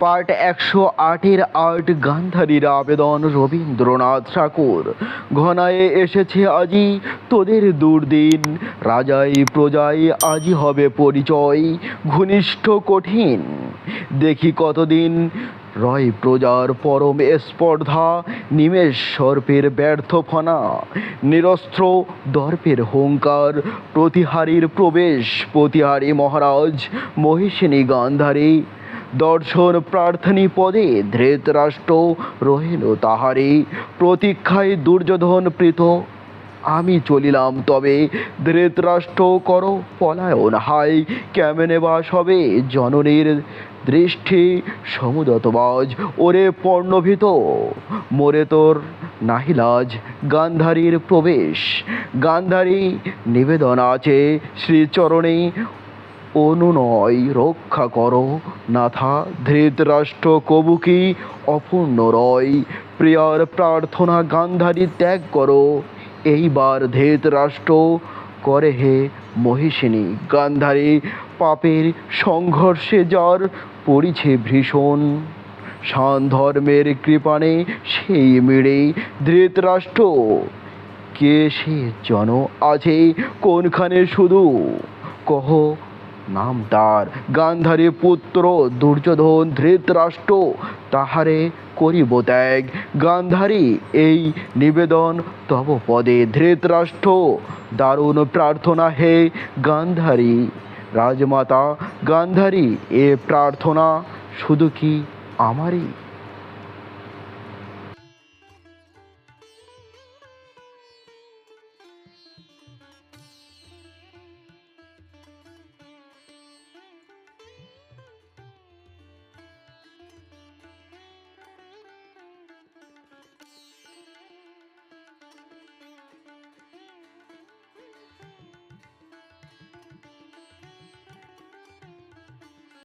Part একশো আটের art গান্ধারীর আবেদন রবীন্দ্রনাথ ঠাকুর। ঘনায়ে এসেছে আজি তোদের দুর্দিন, রাজাই প্রজাই আজি হবে পরিচয় ঘনিষ্ঠ কঠিন। দেখি কতদিন, রয় প্রজার পরম স্পর্ধা, নিমেষ সর্পের ব্যর্থ ফনা, নিরস্ত্র দর্পের হুঙ্কার, প্রতিহারীর প্রবেশ, প্রতিহারী মহারাজ, মহিষিনী গান্ধারী দর্শন প্রার্থনী পদে ধৃতরাষ্ট্র রহিল তাহারে। প্রতীক্ষায় দুর্যোধন প্রীত, আমি চলিলাম তবে, ধৃতরাষ্ট্র কর পলায়ন হাই কেমনে বাস হবে জননীর দৃষ্টি সমুদতবাজ, ওরে পর্ণভীত, মোরে তোর নাহিলাজ, গান্ধারীর প্রবেশ, গান্ধারী নিবেদন আছে, শ্রীচরণে অনুনয় রক্ষা করো নাথা ধৃতরাষ্ট্র কবুকি অপূর্ণ রয়? প্রিয়ার প্রার্থনা গান্ধারী ত্যাগ করো। এইবার ধৃতরাষ্ট্র করে হে মহিষিনী। গান্ধারী, পাপের সংঘর্ষে যার পড়িছে ভীষণ। শান ধর্মের কৃপাণে সেই মিড়ে ধৃতরাষ্ট্র। কে সে জন আছে? কোনখানে শুধু? কহ নাম তার গান্ধারী পুত্র, দুর্যোধন ধৃতরাষ্ট্র, তাহারে করিব ত্যাগ। গান্ধারী, এই নিবেদন তব পদে ধৃতরাষ্ট্র। দারুণ প্রার্থনা হে গান্ধারী। রাজমাতা, গান্ধারী, এ প্রার্থনা শুধু কি আমারই?